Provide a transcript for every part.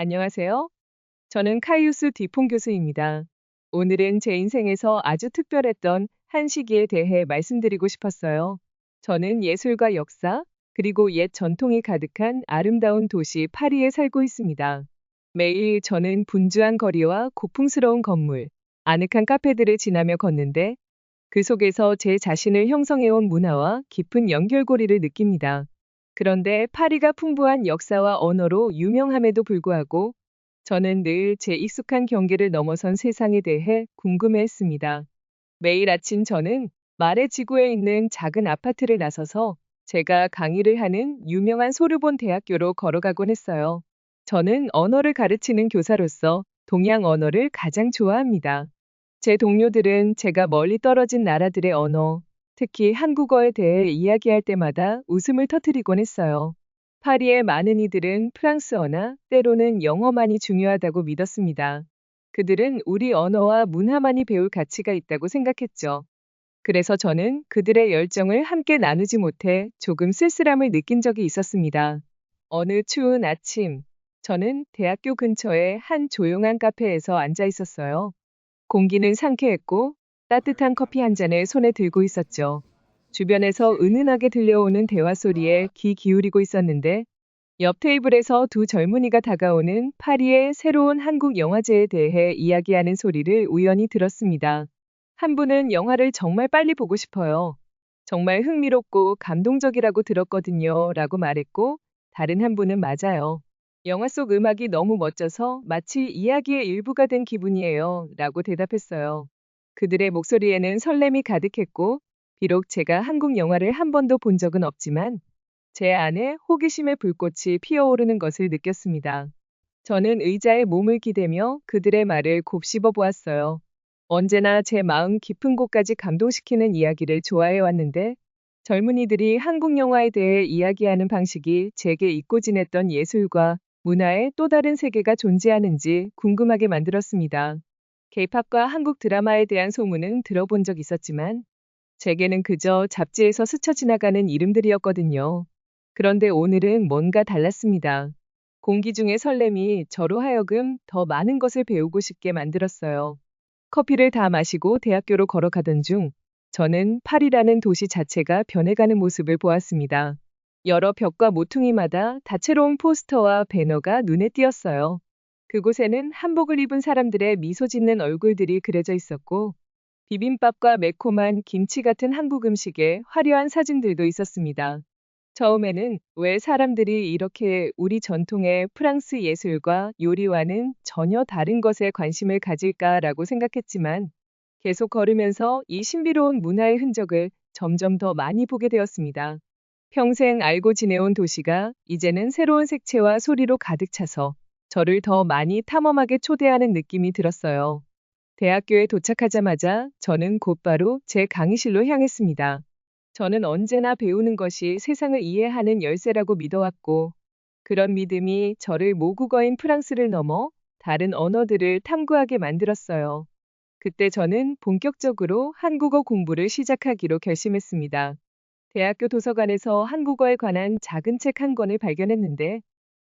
안녕하세요. 저는 카이우스 디폰 교수입니다. 오늘은 제 인생에서 아주 특별했던 한 시기에 대해 말씀드리고 싶었어요. 저는 예술과 역사, 그리고 옛 전통이 가득한 아름다운 도시 파리에 살고 있습니다. 매일 저는 분주한 거리와 고풍스러운 건물, 아늑한 카페들을 지나며 걷는데 그 속에서 제 자신을 형성해온 문화와 깊은 연결고리를 느낍니다. 그런데 파리가 풍부한 역사와 언어로 유명함에도 불구하고 저는 늘 제 익숙한 경계를 넘어선 세상에 대해 궁금해했습니다. 매일 아침 저는 말의 지구에 있는 작은 아파트를 나서서 제가 강의를 하는 유명한 소르본 대학교로 걸어가곤 했어요. 저는 언어를 가르치는 교사로서 동양 언어를 가장 좋아합니다. 제 동료들은 제가 멀리 떨어진 나라들의 언어, 특히 한국어에 대해 이야기할 때마다 웃음을 터뜨리곤 했어요. 파리의 많은 이들은 프랑스어나 때로는 영어만이 중요하다고 믿었습니다. 그들은 우리 언어와 문화만이 배울 가치가 있다고 생각했죠. 그래서 저는 그들의 열정을 함께 나누지 못해 조금 쓸쓸함을 느낀 적이 있었습니다. 어느 추운 아침, 저는 대학교 근처의 한 조용한 카페에서 앉아 있었어요. 공기는 상쾌했고 따뜻한 커피 한 잔을 손에 들고 있었죠. 주변에서 은은하게 들려오는 대화 소리에 귀 기울이고 있었는데 옆 테이블에서 두 젊은이가 다가오는 파리의 새로운 한국 영화제에 대해 이야기하는 소리를 우연히 들었습니다. 한 분은 영화를 정말 빨리 보고 싶어요. 정말 흥미롭고 감동적이라고 들었거든요. 라고 말했고, 다른 한 분은 맞아요. 영화 속 음악이 너무 멋져서 마치 이야기의 일부가 된 기분이에요. 라고 대답했어요. 그들의 목소리에는 설렘이 가득했고, 비록 제가 한국 영화를 한 번도 본 적은 없지만, 제 안에 호기심의 불꽃이 피어오르는 것을 느꼈습니다. 저는 의자에 몸을 기대며 그들의 말을 곱씹어 보았어요. 언제나 제 마음 깊은 곳까지 감동시키는 이야기를 좋아해 왔는데, 젊은이들이 한국 영화에 대해 이야기하는 방식이 제게 잊고 지냈던 예술과 문화의 또 다른 세계가 존재하는지 궁금하게 만들었습니다. 케이팝과 한국 드라마에 대한 소문은 들어본 적 있었지만, 제게는 그저 잡지에서 스쳐 지나가는 이름들이었거든요. 그런데 오늘은 뭔가 달랐습니다. 공기 중의 설렘이 저로 하여금 더 많은 것을 배우고 싶게 만들었어요. 커피를 다 마시고 대학교로 걸어가던 중 저는 파리라는 도시 자체가 변해가는 모습을 보았습니다. 여러 벽과 모퉁이마다 다채로운 포스터와 배너가 눈에 띄었어요. 그곳에는 한복을 입은 사람들의 미소 짓는 얼굴들이 그려져 있었고 비빔밥과 매콤한 김치 같은 한국 음식에 화려한 사진들도 있었습니다. 처음에는 왜 사람들이 이렇게 우리 전통의 프랑스 예술과 요리와는 전혀 다른 것에 관심을 가질까라고 생각했지만 계속 걸으면서 이 신비로운 문화의 흔적을 점점 더 많이 보게 되었습니다. 평생 알고 지내온 도시가 이제는 새로운 색채와 소리로 가득 차서 저를 더 많이 탐험하게 초대하는 느낌이 들었어요. 대학교에 도착하자마자 저는 곧바로 제 강의실로 향했습니다. 저는 언제나 배우는 것이 세상을 이해하는 열쇠라고 믿어왔고, 그런 믿음이 저를 모국어인 프랑스를 넘어 다른 언어들을 탐구하게 만들었어요. 그때 저는 본격적으로 한국어 공부를 시작하기로 결심했습니다. 대학교 도서관에서 한국어에 관한 작은 책 한 권을 발견했는데,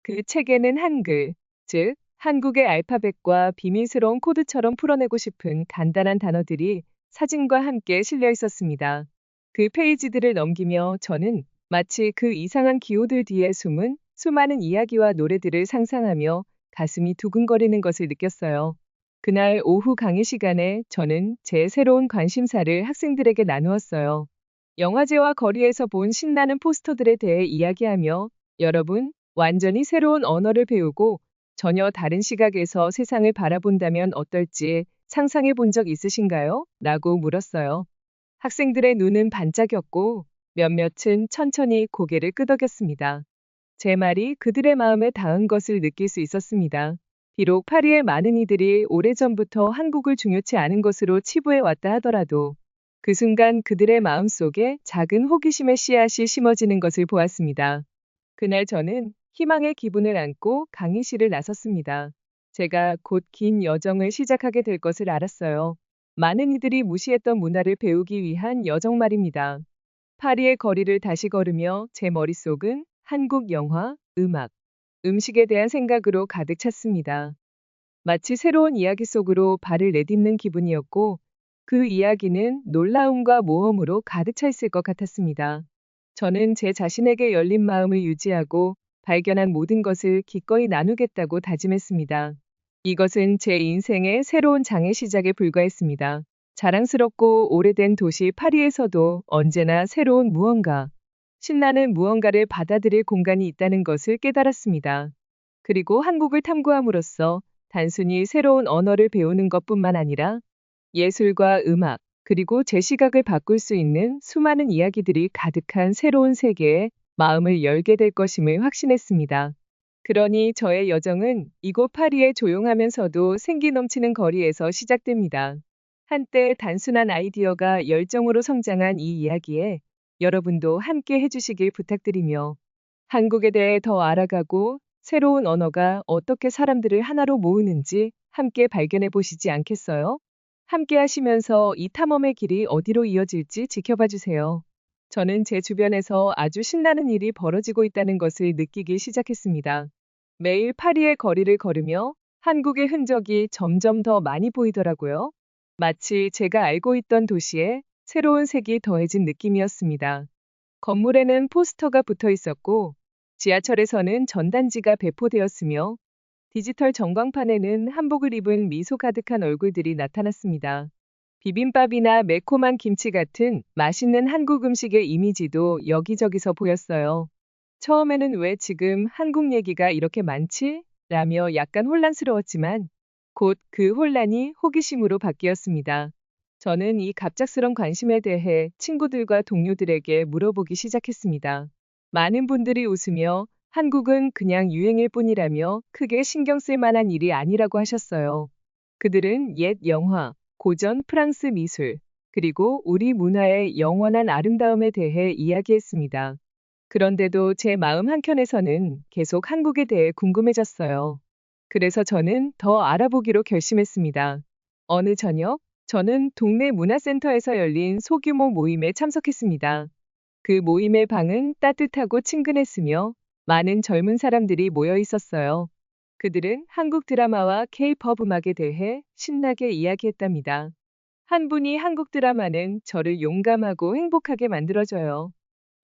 그 책에는 한글, 즉, 한국의 알파벳과 비밀스러운 코드처럼 풀어내고 싶은 간단한 단어들이 사진과 함께 실려 있었습니다. 그 페이지들을 넘기며 저는 마치 그 이상한 기호들 뒤에 숨은 수많은 이야기와 노래들을 상상하며 가슴이 두근거리는 것을 느꼈어요. 그날 오후 강의 시간에 저는 제 새로운 관심사를 학생들에게 나누었어요. 영화제와 거리에서 본 신나는 포스터들에 대해 이야기하며 여러분, 완전히 새로운 언어를 배우고 전혀 다른 시각에서 세상을 바라본다면 어떨지 상상해 본 적 있으신가요? 라고 물었어요. 학생들의 눈은 반짝였고 몇몇은 천천히 고개를 끄덕였습니다. 제 말이 그들의 마음에 닿은 것을 느낄 수 있었습니다. 비록 파리의 많은 이들이 오래전부터 한국을 중요치 않은 것으로 치부해 왔다 하더라도 그 순간 그들의 마음 속에 작은 호기심의 씨앗이 심어지는 것을 보았습니다. 그날 저는 희망의 기분을 안고 강의실을 나섰습니다. 제가 곧 긴 여정을 시작하게 될 것을 알았어요. 많은 이들이 무시했던 문화를 배우기 위한 여정 말입니다. 파리의 거리를 다시 걸으며 제 머릿속은 한국 영화, 음악, 음식에 대한 생각으로 가득 찼습니다. 마치 새로운 이야기 속으로 발을 내딛는 기분이었고, 그 이야기는 놀라움과 모험으로 가득 차 있을 것 같았습니다. 저는 제 자신에게 열린 마음을 유지하고 발견한 모든 것을 기꺼이 나누겠다고 다짐했습니다. 이것은 제 인생의 새로운 장의 시작에 불과했습니다. 자랑스럽고 오래된 도시 파리에서도 언제나 새로운 무언가, 신나는 무언가를 받아들일 공간이 있다는 것을 깨달았습니다. 그리고 한국을 탐구함으로써 단순히 새로운 언어를 배우는 것뿐만 아니라 예술과 음악, 그리고 제 시각을 바꿀 수 있는 수많은 이야기들이 가득한 새로운 세계에 마음을 열게 될 것임을 확신했습니다. 그러니 저의 여정은 이곳 파리의 조용하면서도 생기 넘치는 거리에서 시작됩니다. 한때 단순한 아이디어가 열정으로 성장한 이 이야기에 여러분도 함께 해주시길 부탁드리며 한국에 대해 더 알아가고 새로운 언어가 어떻게 사람들을 하나로 모으는지 함께 발견해 보시지 않겠어요? 함께 하시면서 이 탐험의 길이 어디로 이어질지 지켜봐 주세요. 저는 제 주변에서 아주 신나는 일이 벌어지고 있다는 것을 느끼기 시작했습니다. 매일 파리의 거리를 걸으며 한국의 흔적이 점점 더 많이 보이더라고요. 마치 제가 알고 있던 도시에 새로운 색이 더해진 느낌이었습니다. 건물에는 포스터가 붙어 있었고, 지하철에서는 전단지가 배포되었으며, 디지털 전광판에는 한복을 입은 미소 가득한 얼굴들이 나타났습니다. 비빔밥이나 매콤한 김치 같은 맛있는 한국 음식의 이미지도 여기저기서 보였어요. 처음에는 왜 지금 한국 얘기가 이렇게 많지? 라며 약간 혼란스러웠지만 곧 그 혼란이 호기심으로 바뀌었습니다. 저는 이 갑작스런 관심에 대해 친구들과 동료들에게 물어보기 시작했습니다. 많은 분들이 웃으며 한국은 그냥 유행일 뿐이라며 크게 신경 쓸 만한 일이 아니라고 하셨어요. 그들은 옛 영화, 고전 프랑스 미술, 그리고 우리 문화의 영원한 아름다움에 대해 이야기했습니다. 그런데도 제 마음 한켠에서는 계속 한국에 대해 궁금해졌어요. 그래서 저는 더 알아보기로 결심했습니다. 어느 저녁, 저는 동네 문화센터에서 열린 소규모 모임에 참석했습니다. 그 모임의 방은 따뜻하고 친근했으며 많은 젊은 사람들이 모여 있었어요. 그들은 한국 드라마와 K-팝 음악에 대해 신나게 이야기했답니다. 한 분이 한국 드라마는 저를 용감하고 행복하게 만들어줘요.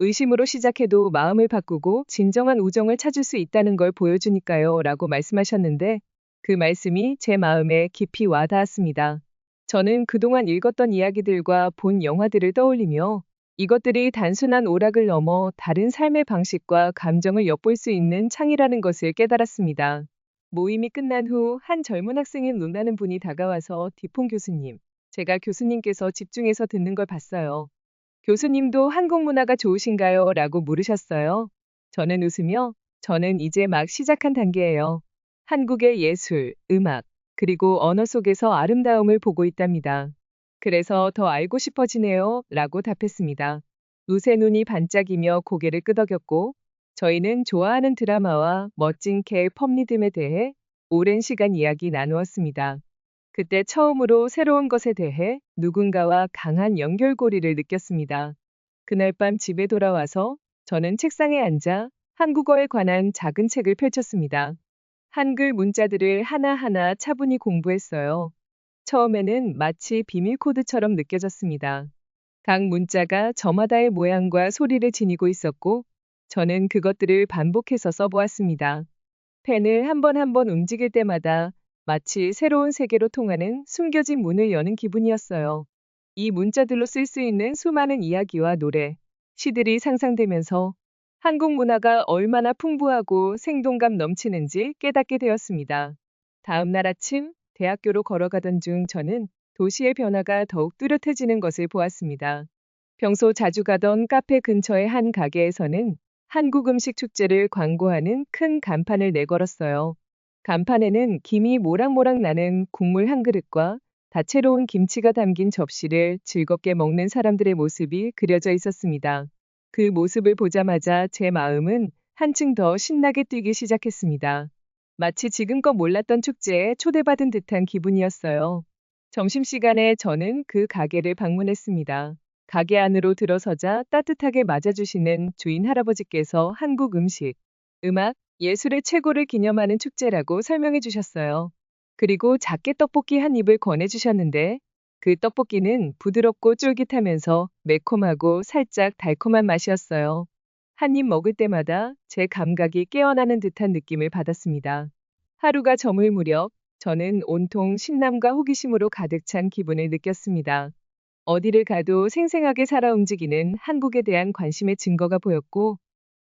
의심으로 시작해도 마음을 바꾸고 진정한 우정을 찾을 수 있다는 걸 보여주니까요. 라고 말씀하셨는데 그 말씀이 제 마음에 깊이 와닿았습니다. 저는 그동안 읽었던 이야기들과 본 영화들을 떠올리며 이것들이 단순한 오락을 넘어 다른 삶의 방식과 감정을 엿볼 수 있는 창이라는 것을 깨달았습니다. 모임이 끝난 후 한 젊은 학생이 논하는 분이 다가와서 디폰 교수님, 제가 교수님께서 집중해서 듣는 걸 봤어요. 교수님도 한국 문화가 좋으신가요? 라고 물으셨어요. 저는 웃으며 저는 이제 막 시작한 단계예요. 한국의 예술, 음악, 그리고 언어 속에서 아름다움을 보고 있답니다. 그래서 더 알고 싶어지네요. 라고 답했습니다. 루세 눈이 반짝이며 고개를 끄덕였고 저희는 좋아하는 드라마와 멋진 K-팝 리듬에 대해 오랜 시간 이야기 나누었습니다. 그때 처음으로 새로운 것에 대해 누군가와 강한 연결고리를 느꼈습니다. 그날 밤 집에 돌아와서 저는 책상에 앉아 한국어에 관한 작은 책을 펼쳤습니다. 한글 문자들을 하나하나 차분히 공부했어요. 처음에는 마치 비밀 코드처럼 느껴졌습니다. 각 문자가 저마다의 모양과 소리를 지니고 있었고 저는 그것들을 반복해서 써보았습니다. 펜을 한 번 한 번 움직일 때마다 마치 새로운 세계로 통하는 숨겨진 문을 여는 기분이었어요. 이 문자들로 쓸 수 있는 수많은 이야기와 노래, 시들이 상상되면서 한국 문화가 얼마나 풍부하고 생동감 넘치는지 깨닫게 되었습니다. 다음 날 아침 대학교로 걸어가던 중 저는 도시의 변화가 더욱 뚜렷해지는 것을 보았습니다. 평소 자주 가던 카페 근처의 한 가게에서는 한국 음식 축제를 광고하는 큰 간판을 내걸었어요. 간판에는 김이 모락모락 나는 국물 한 그릇과 다채로운 김치가 담긴 접시를 즐겁게 먹는 사람들의 모습이 그려져 있었습니다. 그 모습을 보자마자 제 마음은 한층 더 신나게 뛰기 시작했습니다. 마치 지금껏 몰랐던 축제에 초대받은 듯한 기분이었어요. 점심시간에 저는 그 가게를 방문했습니다. 가게 안으로 들어서자 따뜻하게 맞아주시는 주인 할아버지께서 한국 음식, 음악, 예술의 최고를 기념하는 축제라고 설명해 주셨어요. 그리고 작게 떡볶이 한 입을 권해 주셨는데 그 떡볶이는 부드럽고 쫄깃하면서 매콤하고 살짝 달콤한 맛이었어요. 한 입 먹을 때마다 제 감각이 깨어나는 듯한 느낌을 받았습니다. 하루가 저물 무렵 저는 온통 신남과 호기심으로 가득 찬 기분을 느꼈습니다. 어디를 가도 생생하게 살아 움직이는 한국에 대한 관심의 증거가 보였고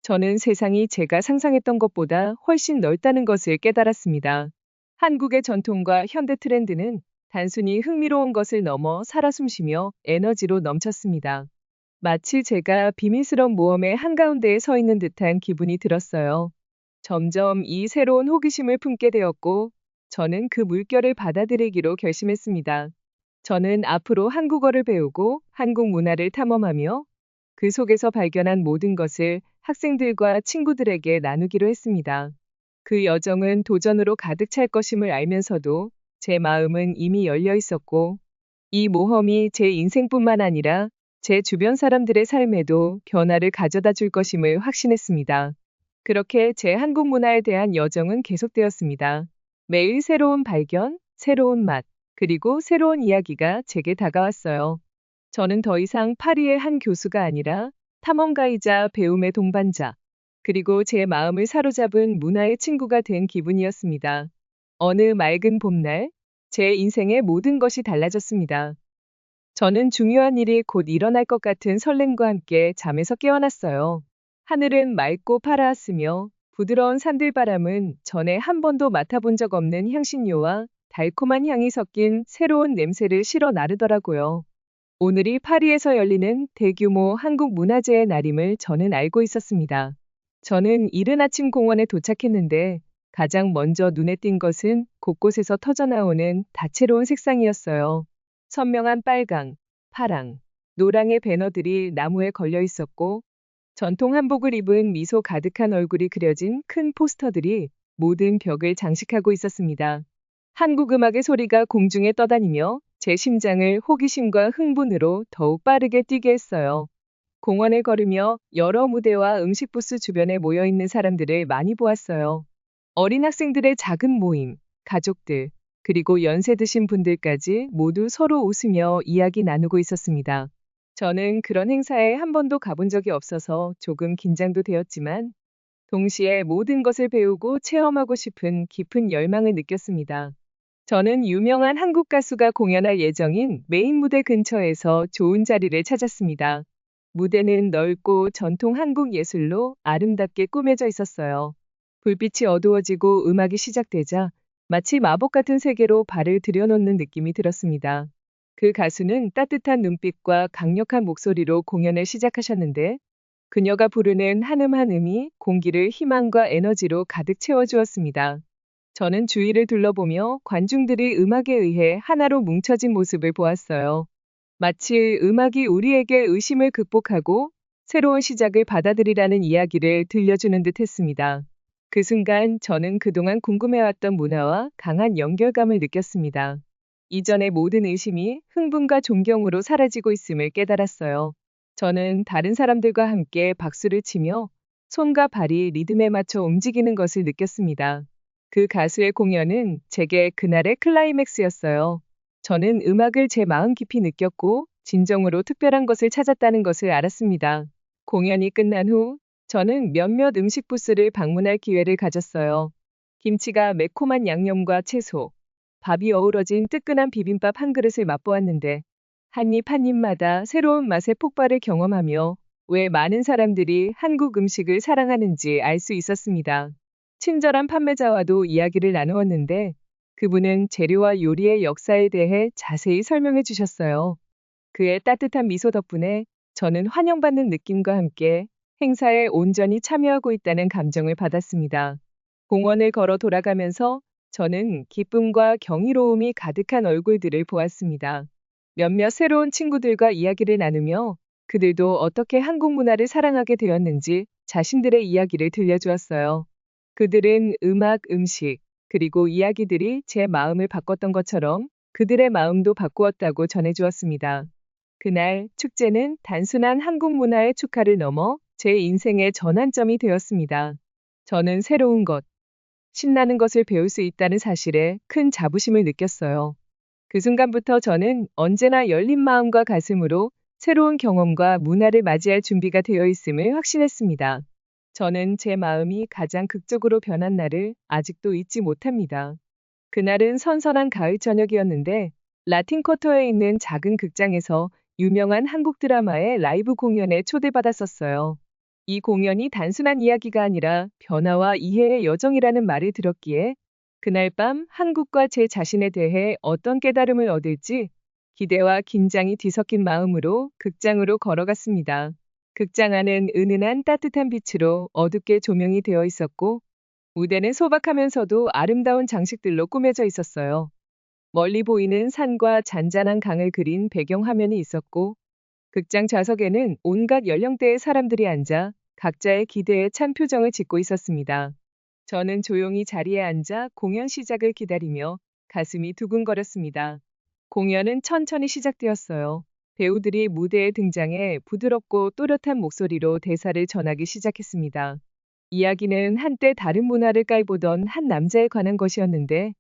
저는 세상이 제가 상상했던 것보다 훨씬 넓다는 것을 깨달았습니다. 한국의 전통과 현대 트렌드는 단순히 흥미로운 것을 넘어 살아 숨쉬며 에너지로 넘쳤습니다. 마치 제가 비밀스러운 모험의 한가운데에 서 있는 듯한 기분이 들었어요. 점점 이 새로운 호기심을 품게 되었고, 저는 그 물결을 받아들이기로 결심했습니다. 저는 앞으로 한국어를 배우고 한국 문화를 탐험하며 그 속에서 발견한 모든 것을 학생들과 친구들에게 나누기로 했습니다. 그 여정은 도전으로 가득 찰 것임을 알면서도 제 마음은 이미 열려 있었고, 이 모험이 제 인생뿐만 아니라 제 주변 사람들의 삶에도 변화를 가져다 줄 것임을 확신했습니다. 그렇게 제 한국 문화에 대한 여정은 계속되었습니다. 매일 새로운 발견, 새로운 맛, 그리고 새로운 이야기가 제게 다가왔어요. 저는 더 이상 파리의 한 교수가 아니라 탐험가이자 배움의 동반자, 그리고 제 마음을 사로잡은 문화의 친구가 된 기분이었습니다. 어느 맑은 봄날, 제 인생의 모든 것이 달라졌습니다. 저는 중요한 일이 곧 일어날 것 같은 설렘과 함께 잠에서 깨어났어요. 하늘은 맑고 파라았으며 부드러운 산들바람은 전에 한 번도 맡아본 적 없는 향신료와 달콤한 향이 섞인 새로운 냄새를 실어 나르더라고요. 오늘이 파리에서 열리는 대규모 한국 문화제의 날임을 저는 알고 있었습니다. 저는 이른 아침 공원에 도착했는데 가장 먼저 눈에 띈 것은 곳곳에서 터져나오는 다채로운 색상이었어요. 선명한 빨강, 파랑, 노랑의 배너들이 나무에 걸려 있었고 전통 한복을 입은 미소 가득한 얼굴이 그려진 큰 포스터들이 모든 벽을 장식하고 있었습니다. 한국 음악의 소리가 공중에 떠다니며 제 심장을 호기심과 흥분으로 더욱 빠르게 뛰게 했어요. 공원을 걸으며 여러 무대와 음식 부스 주변에 모여 있는 사람들을 많이 보았어요. 어린 학생들의 작은 모임, 가족들, 그리고 연세 드신 분들까지 모두 서로 웃으며 이야기 나누고 있었습니다. 저는 그런 행사에 한 번도 가본 적이 없어서 조금 긴장도 되었지만 동시에 모든 것을 배우고 체험하고 싶은 깊은 열망을 느꼈습니다. 저는 유명한 한국 가수가 공연할 예정인 메인 무대 근처에서 좋은 자리를 찾았습니다. 무대는 넓고 전통 한국 예술로 아름답게 꾸며져 있었어요. 불빛이 어두워지고 음악이 시작되자 마치 마법 같은 세계로 발을 들여놓는 느낌이 들었습니다. 그 가수는 따뜻한 눈빛과 강력한 목소리로 공연을 시작하셨는데 그녀가 부르는 한음 한음이 공기를 희망과 에너지로 가득 채워주었습니다. 저는 주위를 둘러보며 관중들이 음악에 의해 하나로 뭉쳐진 모습을 보았어요. 마치 음악이 우리에게 의심을 극복하고 새로운 시작을 받아들이라는 이야기를 들려주는 듯 했습니다. 그 순간 저는 그동안 궁금해왔던 문화와 강한 연결감을 느꼈습니다. 이전의 모든 의심이 흥분과 존경으로 사라지고 있음을 깨달았어요. 저는 다른 사람들과 함께 박수를 치며 손과 발이 리듬에 맞춰 움직이는 것을 느꼈습니다. 그 가수의 공연은 제게 그날의 클라이맥스였어요. 저는 음악을 제 마음 깊이 느꼈고 진정으로 특별한 것을 찾았다는 것을 알았습니다. 공연이 끝난 후 저는 몇몇 음식 부스를 방문할 기회를 가졌어요. 김치가 매콤한 양념과 채소, 밥이 어우러진 뜨끈한 비빔밥 한 그릇을 맛보았는데 한 입 한 입마다 새로운 맛의 폭발을 경험하며 왜 많은 사람들이 한국 음식을 사랑하는지 알 수 있었습니다. 친절한 판매자와도 이야기를 나누었는데 그분은 재료와 요리의 역사에 대해 자세히 설명해 주셨어요. 그의 따뜻한 미소 덕분에 저는 환영받는 느낌과 함께 행사에 온전히 참여하고 있다는 감정을 받았습니다. 공원을 걸어 돌아가면서 저는 기쁨과 경이로움이 가득한 얼굴들을 보았습니다. 몇몇 새로운 친구들과 이야기를 나누며 그들도 어떻게 한국 문화를 사랑하게 되었는지 자신들의 이야기를 들려주었어요. 그들은 음악, 음식, 그리고 이야기들이 제 마음을 바꿨던 것처럼 그들의 마음도 바꾸었다고 전해주었습니다. 그날 축제는 단순한 한국 문화의 축하를 넘어 제 인생의 전환점이 되었습니다. 저는 새로운 것, 신나는 것을 배울 수 있다는 사실에 큰 자부심을 느꼈어요. 그 순간부터 저는 언제나 열린 마음과 가슴으로 새로운 경험과 문화를 맞이할 준비가 되어 있음을 확신했습니다. 저는 제 마음이 가장 극적으로 변한 날을 아직도 잊지 못합니다. 그날은 선선한 가을 저녁이었는데 라틴 쿼터에 있는 작은 극장에서 유명한 한국 드라마의 라이브 공연에 초대받았었어요. 이 공연이 단순한 이야기가 아니라 변화와 이해의 여정이라는 말을 들었기에 그날 밤 한국과 제 자신에 대해 어떤 깨달음을 얻을지 기대와 긴장이 뒤섞인 마음으로 극장으로 걸어갔습니다. 극장 안은 은은한 따뜻한 빛으로 어둡게 조명이 되어 있었고 무대는 소박하면서도 아름다운 장식들로 꾸며져 있었어요. 멀리 보이는 산과 잔잔한 강을 그린 배경 화면이 있었고 극장 좌석에는 온갖 연령대의 사람들이 앉아 각자의 기대에 찬 표정을 짓고 있었습니다. 저는 조용히 자리에 앉아 공연 시작을 기다리며 가슴이 두근거렸습니다. 공연은 천천히 시작되었어요. 배우들이 무대에 등장해 부드럽고 또렷한 목소리로 대사를 전하기 시작했습니다. 이야기는 한때 다른 문화를 깔보던 한 남자에 관한 것이었는데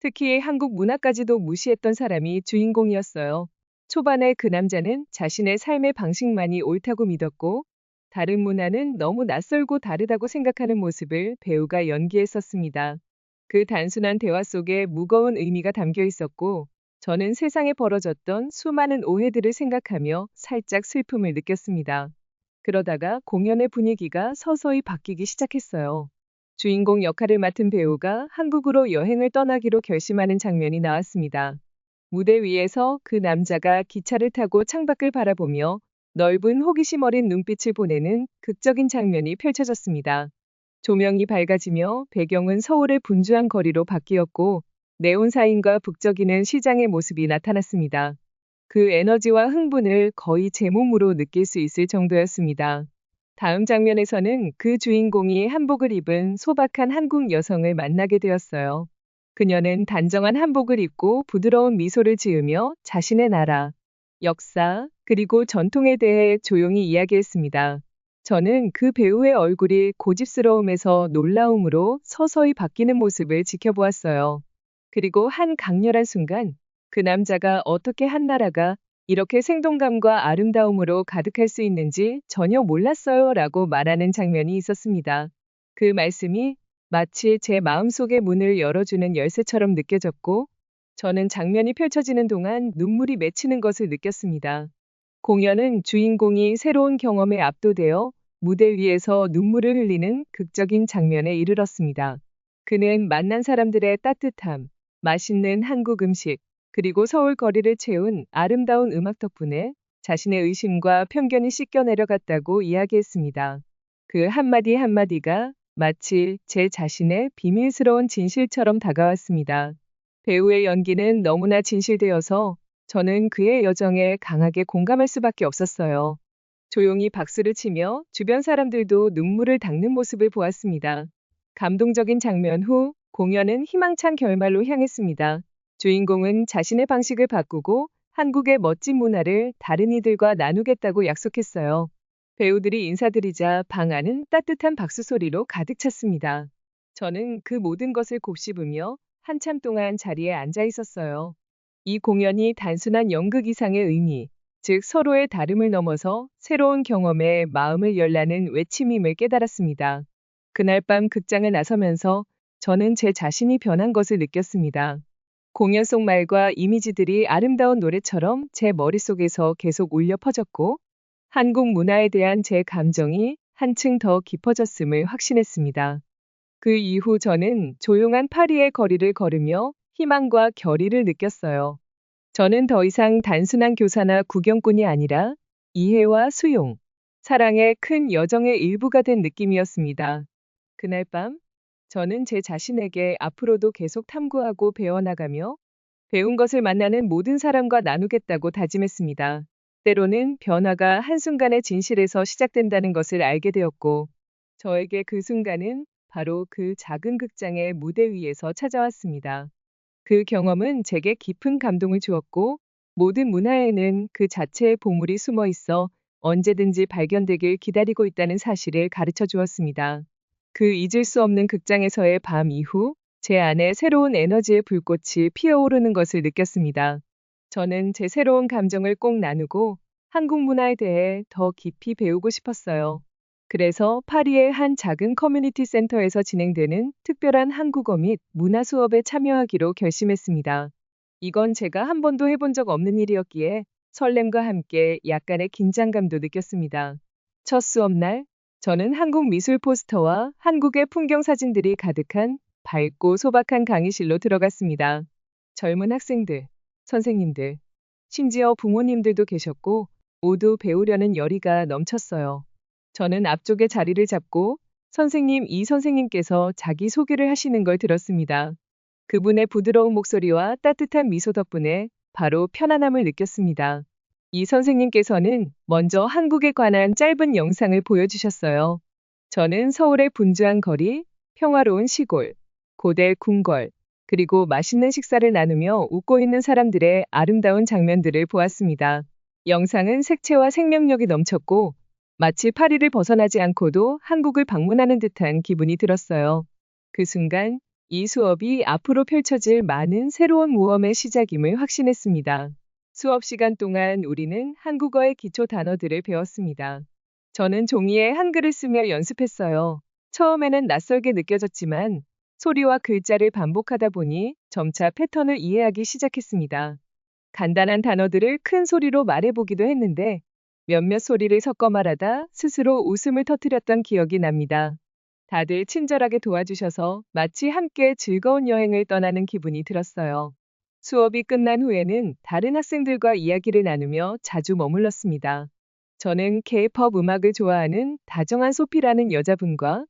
특히 한국 문화까지도 무시했던 사람이 주인공이었어요. 초반에 그 남자는 자신의 삶의 방식만이 옳다고 믿었고 다른 문화는 너무 낯설고 다르다고 생각하는 모습을 배우가 연기했었습니다. 그 단순한 대화 속에 무거운 의미가 담겨 있었고 저는 세상에 벌어졌던 수많은 오해들을 생각하며 살짝 슬픔을 느꼈습니다. 그러다가 공연의 분위기가 서서히 바뀌기 시작했어요. 주인공 역할을 맡은 배우가 한국으로 여행을 떠나기로 결심하는 장면이 나왔습니다. 무대 위에서 그 남자가 기차를 타고 창밖을 바라보며 넓은 호기심 어린 눈빛을 보내는 극적인 장면이 펼쳐졌습니다. 조명이 밝아지며 배경은 서울의 분주한 거리로 바뀌었고 네온사인과 북적이는 시장의 모습이 나타났습니다. 그 에너지와 흥분을 거의 제 몸으로 느낄 수 있을 정도였습니다. 다음 장면에서는 그 주인공이 한복을 입은 소박한 한국 여성을 만나게 되었어요. 그녀는 단정한 한복을 입고 부드러운 미소를 지으며 자신의 나라, 역사, 그리고 전통에 대해 조용히 이야기했습니다. 저는 그 배우의 얼굴이 고집스러움에서 놀라움으로 서서히 바뀌는 모습을 지켜보았어요. 그리고 한 강렬한 순간 그 남자가 어떻게 한 나라가 이렇게 생동감과 아름다움으로 가득할 수 있는지 전혀 몰랐어요 라고 말하는 장면이 있었습니다. 그 말씀이 마치 제 마음속의 문을 열어주는 열쇠처럼 느껴졌고 저는 장면이 펼쳐지는 동안 눈물이 맺히는 것을 느꼈습니다. 공연은 주인공이 새로운 경험에 압도되어 무대 위에서 눈물을 흘리는 극적인 장면에 이르렀습니다. 그는 만난 사람들의 따뜻함, 맛있는 한국 음식, 그리고 서울 거리를 채운 아름다운 음악 덕분에 자신의 의심과 편견이 씻겨 내려갔다고 이야기했습니다. 그 한마디 한마디가 마치 제 자신의 비밀스러운 진실처럼 다가왔습니다. 배우의 연기는 너무나 진실되어서 저는 그의 여정에 강하게 공감할 수밖에 없었어요. 조용히 박수를 치며 주변 사람들도 눈물을 닦는 모습을 보았습니다. 감동적인 장면 후 공연은 희망찬 결말로 향했습니다. 주인공은 자신의 방식을 바꾸고 한국의 멋진 문화를 다른 이들과 나누겠다고 약속했어요. 배우들이 인사드리자 방 안은 따뜻한 박수 소리로 가득 찼습니다. 저는 그 모든 것을 곱씹으며 한참 동안 자리에 앉아 있었어요. 이 공연이 단순한 연극 이상의 의미, 즉 서로의 다름을 넘어서 새로운 경험에 마음을 열라는 외침임을 깨달았습니다. 그날 밤 극장을 나서면서 저는 제 자신이 변한 것을 느꼈습니다. 공연 속 말과 이미지들이 아름다운 노래처럼 제 머릿속에서 계속 울려 퍼졌고 한국 문화에 대한 제 감정이 한층 더 깊어졌음을 확신했습니다. 그 이후 저는 조용한 파리의 거리를 걸으며 희망과 결의를 느꼈어요. 저는 더 이상 단순한 교사나 구경꾼이 아니라 이해와 수용, 사랑의 큰 여정의 일부가 된 느낌이었습니다. 그날 밤 저는 제 자신에게 앞으로도 계속 탐구하고 배워나가며 배운 것을 만나는 모든 사람과 나누겠다고 다짐했습니다. 때로는 변화가 한순간의 진실에서 시작된다는 것을 알게 되었고, 저에게 그 순간은 바로 그 작은 극장의 무대 위에서 찾아왔습니다. 그 경험은 제게 깊은 감동을 주었고, 모든 문화에는 그 자체의 보물이 숨어 있어 언제든지 발견되길 기다리고 있다는 사실을 가르쳐 주었습니다. 그 잊을 수 없는 극장에서의 밤 이후 제 안에 새로운 에너지의 불꽃이 피어오르는 것을 느꼈습니다. 저는 제 새로운 감정을 꼭 나누고 한국 문화에 대해 더 깊이 배우고 싶었어요. 그래서 파리의 한 작은 커뮤니티 센터에서 진행되는 특별한 한국어 및 문화 수업에 참여하기로 결심했습니다. 이건 제가 한 번도 해본 적 없는 일이었기에 설렘과 함께 약간의 긴장감도 느꼈습니다. 첫 수업날, 저는 한국 미술 포스터와 한국의 풍경 사진들이 가득한 밝고 소박한 강의실로 들어갔습니다. 젊은 학생들, 선생님들, 심지어 부모님들도 계셨고 모두 배우려는 열의가 넘쳤어요. 저는 앞쪽에 자리를 잡고 선생님 이 선생님께서 자기 소개를 하시는 걸 들었습니다. 그분의 부드러운 목소리와 따뜻한 미소 덕분에 바로 편안함을 느꼈습니다. 이 선생님께서는 먼저 한국에 관한 짧은 영상을 보여주셨어요. 저는 서울의 분주한 거리, 평화로운 시골, 고대 궁궐, 그리고 맛있는 식사를 나누며 웃고 있는 사람들의 아름다운 장면들을 보았습니다. 영상은 색채와 생명력이 넘쳤고 마치 파리를 벗어나지 않고도 한국을 방문하는 듯한 기분이 들었어요. 그 순간 이 수업이 앞으로 펼쳐질 많은 새로운 모험의 시작임을 확신했습니다. 수업 시간 동안 우리는 한국어의 기초 단어들을 배웠습니다. 저는 종이에 한글을 쓰며 연습했어요. 처음에는 낯설게 느껴졌지만 소리와 글자를 반복하다 보니 점차 패턴을 이해하기 시작했습니다. 간단한 단어들을 큰 소리로 말해보기도 했는데 몇몇 소리를 섞어 말하다 스스로 웃음을 터뜨렸던 기억이 납니다. 다들 친절하게 도와주셔서 마치 함께 즐거운 여행을 떠나는 기분이 들었어요. 수업이 끝난 후에는 다른 학생들과 이야기를 나누며 자주 머물렀습니다. 저는 K-팝 음악을 좋아하는 다정한 소피라는 여자분과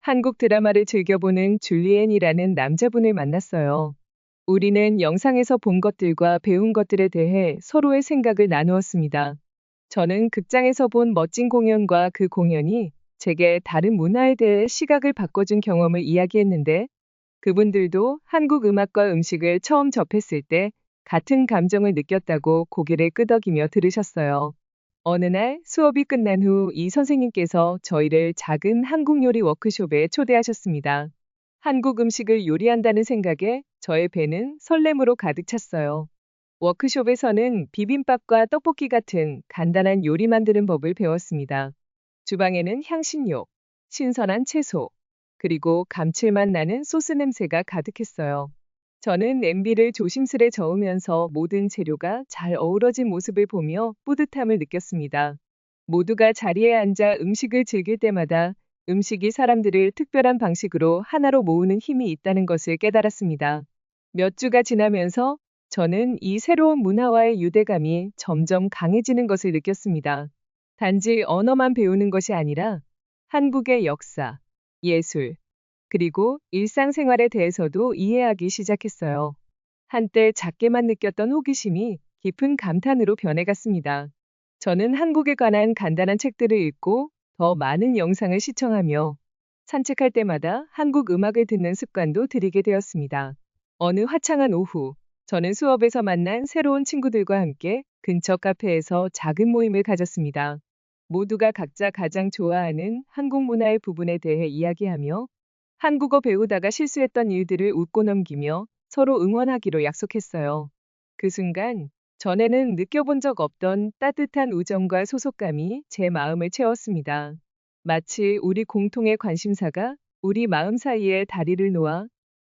한국 드라마를 즐겨보는 줄리엔이라는 남자분을 만났어요. 우리는 영상에서 본 것들과 배운 것들에 대해 서로의 생각을 나누었습니다. 저는 극장에서 본 멋진 공연과 그 공연이 제게 다른 문화에 대해 시각을 바꿔준 경험을 이야기했는데 그분들도 한국 음악과 음식을 처음 접했을 때 같은 감정을 느꼈다고 고개를 끄덕이며 들으셨어요. 어느 날 수업이 끝난 후 이 선생님께서 저희를 작은 한국 요리 워크숍에 초대하셨습니다. 한국 음식을 요리한다는 생각에 저의 배는 설렘으로 가득 찼어요. 워크숍에서는 비빔밥과 떡볶이 같은 간단한 요리 만드는 법을 배웠습니다. 주방에는 향신료, 신선한 채소, 그리고 감칠맛 나는 소스 냄새가 가득했어요. 저는 냄비를 조심스레 저으면서 모든 재료가 잘 어우러진 모습을 보며 뿌듯함을 느꼈습니다. 모두가 자리에 앉아 음식을 즐길 때마다 음식이 사람들을 특별한 방식으로 하나로 모으는 힘이 있다는 것을 깨달았습니다. 몇 주가 지나면서 저는 이 새로운 문화와의 유대감이 점점 강해지는 것을 느꼈습니다. 단지 언어만 배우는 것이 아니라 한국의 역사, 예술, 그리고 일상생활에 대해서도 이해하기 시작했어요. 한때 작게만 느꼈던 호기심이 깊은 감탄으로 변해갔습니다. 저는 한국에 관한 간단한 책들을 읽고 더 많은 영상을 시청하며 산책할 때마다 한국 음악을 듣는 습관도 들이게 되었습니다. 어느 화창한 오후, 저는 수업에서 만난 새로운 친구들과 함께 근처 카페에서 작은 모임을 가졌습니다. 모두가 각자 가장 좋아하는 한국 문화의 부분에 대해 이야기하며 한국어 배우다가 실수했던 일들을 웃고 넘기며 서로 응원하기로 약속했어요. 그 순간 전에는 느껴본 적 없던 따뜻한 우정과 소속감이 제 마음을 채웠습니다. 마치 우리 공통의 관심사가 우리 마음 사이에 다리를 놓아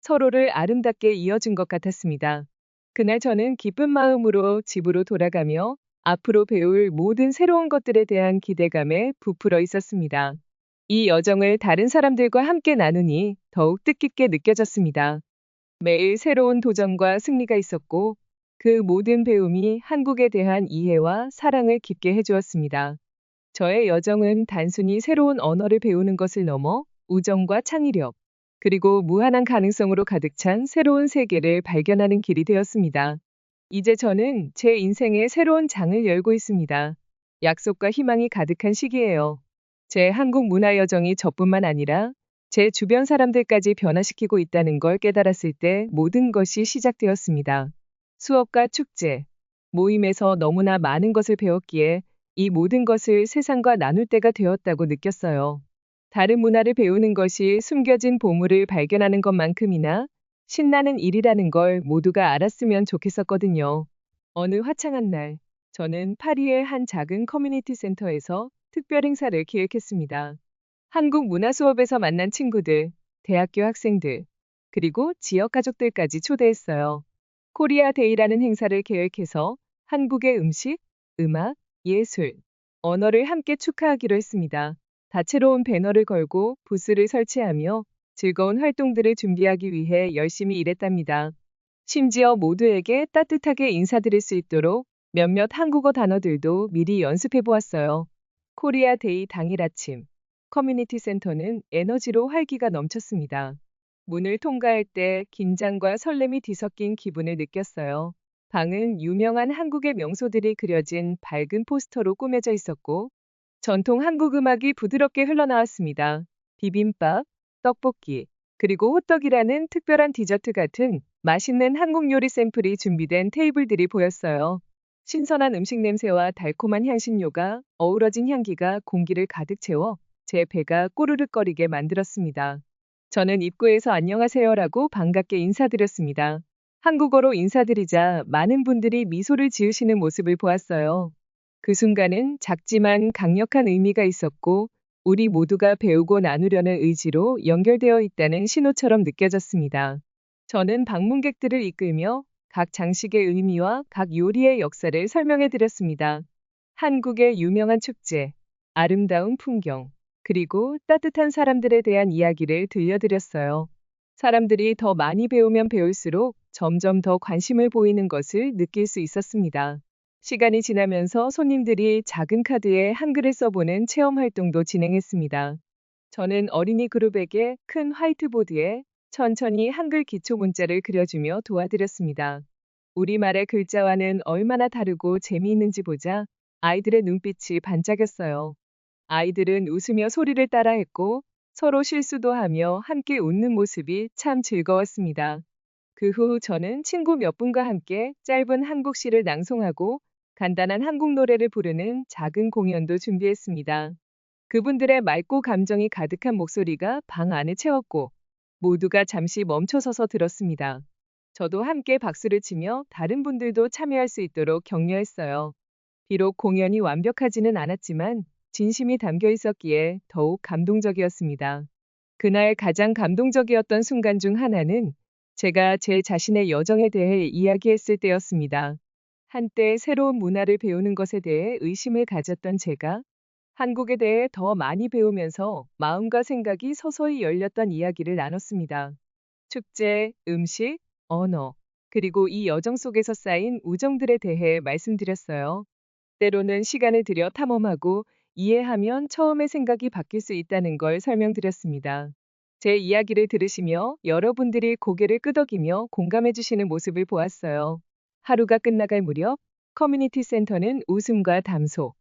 서로를 아름답게 이어준 것 같았습니다. 그날 저는 기쁜 마음으로 집으로 돌아가며 앞으로 배울 모든 새로운 것들에 대한 기대감에 부풀어 있었습니다. 이 여정을 다른 사람들과 함께 나누니 더욱 뜻깊게 느껴졌습니다. 매일 새로운 도전과 승리가 있었고 그 모든 배움이 한국에 대한 이해와 사랑을 깊게 해주었습니다. 저의 여정은 단순히 새로운 언어를 배우는 것을 넘어 우정과 창의력, 그리고 무한한 가능성으로 가득 찬 새로운 세계를 발견하는 길이 되었습니다. 이제 저는 제 인생의 새로운 장을 열고 있습니다. 약속과 희망이 가득한 시기예요. 제 한국 문화 여정이 저뿐만 아니라 제 주변 사람들까지 변화시키고 있다는 걸 깨달았을 때 모든 것이 시작되었습니다. 수업과 축제, 모임에서 너무나 많은 것을 배웠기에 이 모든 것을 세상과 나눌 때가 되었다고 느꼈어요. 다른 문화를 배우는 것이 숨겨진 보물을 발견하는 것만큼이나 신나는 일이라는 걸 모두가 알았으면 좋겠었거든요. 어느 화창한 날, 저는 파리의 한 작은 커뮤니티 센터에서 특별 행사를 기획했습니다. 한국 문화 수업에서 만난 친구들, 대학교 학생들, 그리고 지역 가족들까지 초대했어요. 코리아 데이라는 행사를 계획해서 한국의 음식, 음악, 예술, 언어를 함께 축하하기로 했습니다. 다채로운 배너를 걸고 부스를 설치하며 즐거운 활동들을 준비하기 위해 열심히 일했답니다. 심지어 모두에게 따뜻하게 인사드릴 수 있도록 몇몇 한국어 단어들도 미리 연습해 보았어요. 코리아 데이 당일 아침, 커뮤니티 센터는 에너지로 활기가 넘쳤습니다. 문을 통과할 때 긴장과 설렘이 뒤섞인 기분을 느꼈어요. 방은 유명한 한국의 명소들이 그려진 밝은 포스터로 꾸며져 있었고, 전통 한국 음악이 부드럽게 흘러나왔습니다. 비빔밥, 떡볶이, 그리고 호떡이라는 특별한 디저트 같은 맛있는 한국 요리 샘플이 준비된 테이블들이 보였어요. 신선한 음식 냄새와 달콤한 향신료가 어우러진 향기가 공기를 가득 채워 제 배가 꼬르륵거리게 만들었습니다. 저는 입구에서 안녕하세요라고 반갑게 인사드렸습니다. 한국어로 인사드리자 많은 분들이 미소를 지으시는 모습을 보았어요. 그 순간은 작지만 강력한 의미가 있었고 우리 모두가 배우고 나누려는 의지로 연결되어 있다는 신호처럼 느껴졌습니다. 저는 방문객들을 이끌며 각 장식의 의미와 각 요리의 역사를 설명해 드렸습니다. 한국의 유명한 축제, 아름다운 풍경, 그리고 따뜻한 사람들에 대한 이야기를 들려드렸어요. 사람들이 더 많이 배우면 배울수록 점점 더 관심을 보이는 것을 느낄 수 있었습니다. 시간이 지나면서 손님들이 작은 카드에 한글을 써보는 체험 활동도 진행했습니다. 저는 어린이 그룹에게 큰 화이트보드에 천천히 한글 기초 문자를 그려주며 도와드렸습니다. 우리말의 글자와는 얼마나 다르고 재미있는지 보자 아이들의 눈빛이 반짝였어요. 아이들은 웃으며 소리를 따라했고 서로 실수도 하며 함께 웃는 모습이 참 즐거웠습니다. 그 후 저는 친구 몇 분과 함께 짧은 한국시를 낭송하고 간단한 한국 노래를 부르는 작은 공연도 준비했습니다. 그분들의 맑고 감정이 가득한 목소리가 방 안을 채웠고 모두가 잠시 멈춰서서 들었습니다. 저도 함께 박수를 치며 다른 분들도 참여할 수 있도록 격려했어요. 비록 공연이 완벽하지는 않았지만 진심이 담겨 있었기에 더욱 감동적이었습니다. 그날 가장 감동적이었던 순간 중 하나는 제가 제 자신의 여정에 대해 이야기했을 때였습니다. 한때 새로운 문화를 배우는 것에 대해 의심을 가졌던 제가 한국에 대해 더 많이 배우면서 마음과 생각이 서서히 열렸던 이야기를 나눴습니다. 축제, 음식, 언어, 그리고 이 여정 속에서 쌓인 우정들에 대해 말씀드렸어요. 때로는 시간을 들여 탐험하고 이해하면 처음의 생각이 바뀔 수 있다는 걸 설명드렸습니다. 제 이야기를 들으시며 여러분들이 고개를 끄덕이며 공감해 주시는 모습을 보았어요. 하루가 끝나갈 무렵 커뮤니티 센터는 웃음과 담소,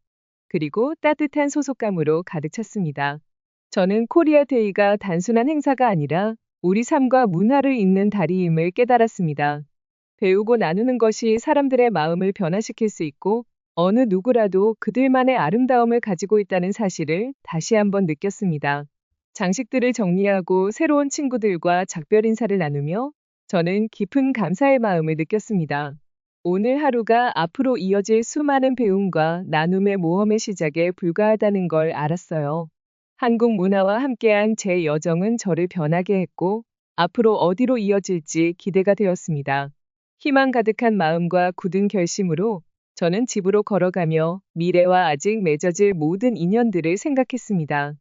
그리고 따뜻한 소속감으로 가득 찼습니다. 저는 코리아 데이가 단순한 행사가 아니라 우리 삶과 문화를 잇는 다리임을 깨달았습니다. 배우고 나누는 것이 사람들의 마음을 변화시킬 수 있고 어느 누구라도 그들만의 아름다움을 가지고 있다는 사실을 다시 한번 느꼈습니다. 장식들을 정리하고 새로운 친구들과 작별 인사를 나누며 저는 깊은 감사의 마음을 느꼈습니다. 오늘 하루가 앞으로 이어질 수많은 배움과 나눔의 모험의 시작에 불과하다는 걸 알았어요. 한국 문화와 함께한 제 여정은 저를 변하게 했고 앞으로 어디로 이어질지 기대가 되었습니다. 희망 가득한 마음과 굳은 결심으로 저는 집으로 걸어가며 미래와 아직 맺어질 모든 인연들을 생각했습니다.